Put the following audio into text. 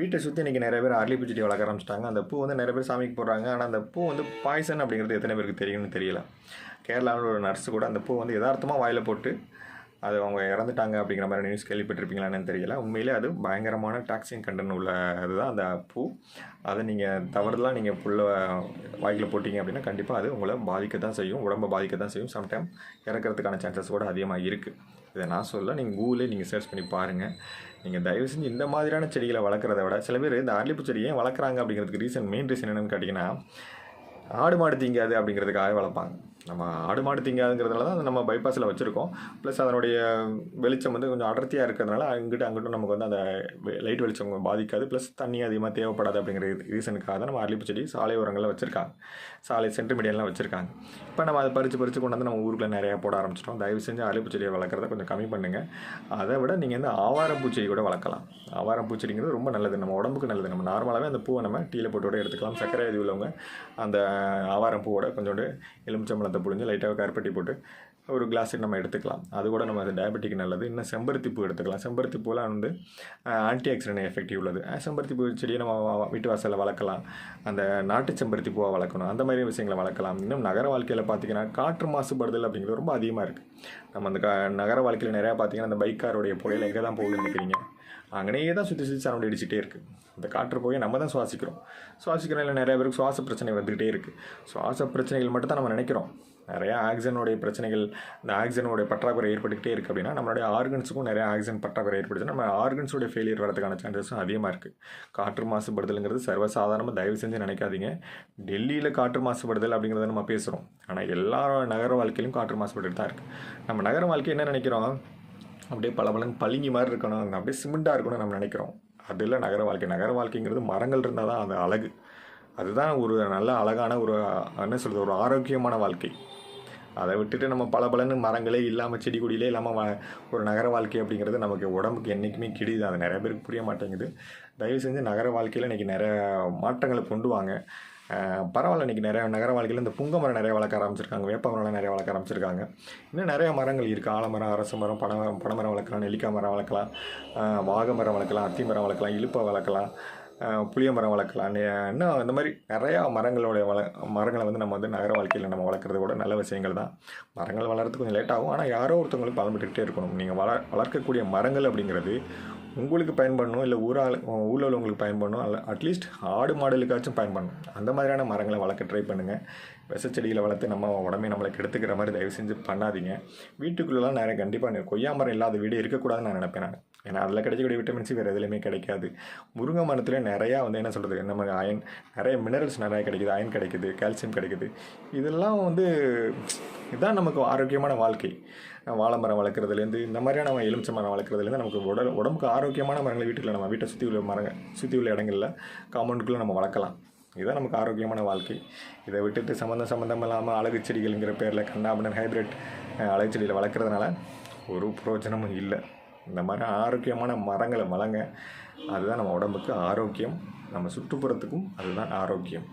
வீட்டை சுற்றி இன்றைக்கி நிறைய பேர் அரளிப்பூ செடி வளர்க்க ஆரம்பிச்சிட்டாங்க. அந்த பூ வந்து நிறைய பேர் சாமிக்கு போடுறாங்க. ஆனால் அந்த பூ வந்து பாய்சன் அப்படிங்கிறது எத்தனை பேருக்கு தெரியும்னு தெரியல. கேரளாவில் ஒரு நர்ஸு கூட அந்த பூ வந்து யதார்த்தமாக வாயில் போட்டு அது அவங்க இறந்துட்டாங்க அப்படிங்கிற மாதிரி நியூஸ் கேள்விப்பட்டிருப்பீங்களான்னு தெரியல. உண்மையிலே அது பயங்கரமான டாக்ஸின் கண்டன் உள்ள அதுதான் அந்த பூ அதை நீங்கள் தவறுதலாக நீங்கள் புல்ல வாய்க்கில் போட்டிங்க அப்படின்னா கண்டிப்பாக அது உங்களை பாதிக்க தான் செய்யும். உடம்பை பாதிக்க தான் செய்யும். சம்டைம் இறக்கிறதுக்கான சான்சஸ் கூட அதிகமாக இருக்குது இதை நான் சொல்ல நீங்கள் கூகுளே நீங்கள் சர்ச் பண்ணி பாருங்கள் நீங்கள் தயவு செஞ்சு இந்த மாதிரியான செடிகளை வளர்க்குறத விட சில பேர் இந்த அரளிப்பூ செடி ஏன் வளர்க்குறாங்க அப்படிங்கிறதுக்கு ரீசன் மெயின் ரீசன் என்னென்னு கேட்டிங்கன்னா ஆடு மாடு திங்காது அப்படிங்கிறதுக்காக வளர்ப்பாங்க. நம்ம ஆடு மாடு திங்காதுங்கிறதுனால தான் நம்ம பைபாஸில் வச்சுருக்கோம். ப்ளஸ் அதனுடைய வெளிச்சம் வந்து கொஞ்சம் அடர்த்தியாக இருக்கிறதுனால அங்கிட்டு அங்கிட்டும் நமக்கு வந்து அந்த லைட் வெளிச்சம் பாதிக்காது. ப்ளஸ் தண்ணி அதிகமாக தேவைப்படாது அப்படிங்கிற ரீசனுக்காக தான் நம்ம அரளிப்பு செடி சாலை உரங்களில் வச்சுருக்காங்க. சாலை சென்ட்ரு மீடியெல்லாம் வச்சுருக்காங்க. இப்போ நம்ம அதை பறித்து பறித்து கொண்டு வந்து நம்ம ஊருக்குள்ள நிறையா போட ஆரம்பிச்சிட்டோம். தயவு செஞ்சு அரளிப்பு செடியை வளர்க்குறத கொஞ்சம் கம்மி பண்ணுங்கள் அதை விட நீங்கள் வந்து ஆவாரம் பூச்செடி கூட வளர்க்கலாம். ஆவாரம் பூச்செடிங்கிறது ரொம்ப நல்லது. நம்ம உடம்புக்கு நல்லது. நம்ம நார்மலாகவே அந்த பூவை நம்ம டீயில் போட்டு கூட எடுத்துக்கலாம். சர்க்கரை இது உள்ளவங்க அந்த ஆவாரம் பூவோட கொஞ்சோண்டு எலுமிச்சம்பழத்தை புழிஞ்சு லைட்டாக கருப்பட்டி போட்டு ஒரு கிளாஸுக்கு நம்ம எடுத்துக்கலாம். அது கூட நம்ம அது டயபெட்டிக் நல்லது. இன்னும் செம்பருத்தி பூ எடுத்துக்கலாம். செம்பருத்தி பூலாம் வந்து ஆன்டி ஆக்சிடென்ட் எஃபெக்டிவ் உள்ளது. செம்பருத்தி பூ செடியை நம்ம வீட்டு வாசலில் வளர்க்கலாம். அந்த நாட்டு செம்பருத்தி பூவை வளர்க்கணும். அந்த மாதிரி விஷயங்களை வளர்க்கலாம். இன்னும் நகர வாழ்க்கையில் பார்த்தீங்கன்னா காற்று மாசுபடுதல் அப்படிங்கிறது ரொம்ப அதிகமாக இருக்குது நம்ம அந்த நகர வாழ்க்கையில் நிறையா பார்த்தீங்கன்னா அந்த பைக்காரோடைய புகையில் எங்கே தான் போகுதுன்னு நினைக்கிறீங்க. அங்கனையே தான் சுற்றி சுற்றி சரௌண்ட் அடிச்சுட்டே இருக்குது இந்த காற்று போய் நம்ம தான் சுவாசிக்கிறோம். சுவாசிக்கிறனால நிறைய பேருக்கு சுவாச பிரச்சனை வந்துக்கிட்டே இருக்குது சுவாச பிரச்சனைகள் மட்டும் தான் நம்ம நினைக்கிறோம். நிறையா ஆக்சிஜனுடைய பிரச்சனைகள் இந்த ஆக்சிஜனுடைய பற்றாக்குறை ஏற்பட்டுக்கிட்டே இருக்குது அப்படின்னா நம்மளுடைய ஆர்கன்ஸுக்கும் நிறைய ஆக்சிஜன் பற்றாக்குறை ஏற்படுச்சுன்னா நம்ம ஆர்கன்ஸோடைய ஃபெயிலியர் வரதுக்கான சான்சஸும் அதிகமாக இருக்குது காற்று மாசுபடுதலுங்கிறது சர்வசாதாரணமாக தயவு செஞ்சு நினைக்காதீங்க. டெல்லியில் காற்று மாசுபடுதல் அப்படிங்கிறத நம்ம பேசுகிறோம் ஆனால் எல்லா நகர வாழ்க்கையிலும் காற்று மாசுபட்டு தான் இருக்குது நம்ம நகர வாழ்க்கை என்ன நினைக்கிறோம்? அப்படியே பளபளன்னு பளிங்கி மாதிரி இருக்கணும். அப்படியே சிமெண்ட்டாக இருக்கணும்னு நம்ம நினைக்கிறோம். அது இல்லை நகர வாழ்க்கை. நகர வாழ்க்கைங்கிறது மரங்கள் இருந்தால் தான் அது அழகு. அதுதான் ஒரு நல்ல அழகான ஒரு என்ன சொல்கிறது ஒரு ஆரோக்கியமான வாழ்க்கை. அதை விட்டுட்டு நம்ம பல மரங்களே இல்லாமல் செடி கொடியிலே இல்லாமல் வா ஒரு நகர வாழ்க்கை அப்படிங்கிறது நமக்கு உடம்புக்கு என்றைக்குமே கிடிது. அது நிறைய பேருக்கு புரிய மாட்டேங்குது. தயவு செஞ்சு நகர வாழ்க்கையில் இன்றைக்கி நிறைய மாற்றங்களை கொண்டு வாங்க. பரவாயில்ல இன்றைக்கி நிறைய நகர வாழ்க்கையில் இந்த புங்க மரம் நிறைய வளர்க்க ஆரம்பிச்சிருக்காங்க வேப்ப மரம்லாம் நிறைய வளர்க்க ஆரம்பிச்சிருக்காங்க. இன்னும் நிறைய மரங்கள் இருக்குது ஆலமரம் அரச மரம் பனமரம் பனைமரம் வளர்க்கலாம் நெல்லிக்காய் மரம் வளர்க்கலாம் வாகமரம் வாகை மரம் வளர்க்கலாம் அத்தி மரம் வளர்க்கலாம் இலுப்பை வளர்க்கலாம் புளிய மரம் வளர்க்கலாம். இன்னும் இந்த மாதிரி நிறையா மரங்களுடைய வள மரங்களை வந்து நம்ம வந்து நகர வாழ்க்கையில் நம்ம வளர்க்குறது கூட நல்ல விஷயங்கள் தான். மரங்கள் வளர்றதுக்கு கொஞ்சம் லேட் ஆகும். ஆனால் யாரோ ஒருத்தவங்களுக்கு பலன்பட்டுக்கிட்டே இருக்கணும். நீங்கள் வள வளர்க்கக்கூடிய மரங்கள் அப்படிங்கிறது உங்களுக்கு பயன்படணும் இல்லை ஊரால் ஊரில் உள்ளவங்களுக்கு பயன்படணும் அல்ல அட்லீஸ்ட் ஆடு மாடலுக்காச்சும் பயன்படணும். அந்த மாதிரியான மரங்களை வளர்க்க ட்ரை பண்ணுங்கள் விஷச்செடிகளை வளர்த்து நம்ம உடம்பே நம்மளை கெடுத்துக்கிற மாதிரி தயவு செஞ்சு பண்ணாதீங்க. வீட்டுக்குள்ளெலாம் நிறைய கண்டிப்பாக கொய்யா மரம் இல்லாத வீடு இருக்கக்கூடாதுன்னு நான் நினைப்பேன் நான். ஏன்னா அதில் கிடைக்கக்கூடிய விட்டமின் சி வேறு எதுலையுமே கிடைக்காது. முருங்கை மரத்தில் நிறையா வந்து என்ன சொல்கிறது நம்ம அயன் நிறைய மினரல்ஸ் நிறையா கிடைக்குது அயன் கிடைக்குது கால்சியம் கிடைக்குது. இதெல்லாம் வந்து இதுதான் நமக்கு ஆரோக்கியமான வாழ்க்கை. வாழை மரம் வளர்க்குறதுலேருந்து இந்த மாதிரியான நம்ம எலுமிச்சை மரம் வளர்க்குறதுலேருந்து நமக்கு உடல் உடம்புக்கு ஆரோக்கியமான மரங்களை வீட்டில் நம்ம வீட்டை சுற்றி உள்ள மரங்கள் சுற்றி உள்ள இடங்களில் காம்பவுண்டுக்குள்ளே நம்ம வளர்க்கலாம். இதுதான் நமக்கு ஆரோக்கியமான வாழ்க்கை. இதை விட்டுட்டு சம்மந்தம் சம்மந்தம் இல்லாமல் அழகு செடிகள்ங்கிற பேரில் கண்ணாபுடன் ஹைப்ரிட் அழகு செடியில் வளர்க்குறதுனால ஒரு பிரயோஜனமும் இல்லை. இந்த மாதிரி ஆரோக்கியமான மரங்களை வளங்க அதுதான் நம்ம உடம்புக்கு ஆரோக்கியம். நம்ம சுற்றுப்புறத்துக்கும் அதுதான் ஆரோக்கியம்.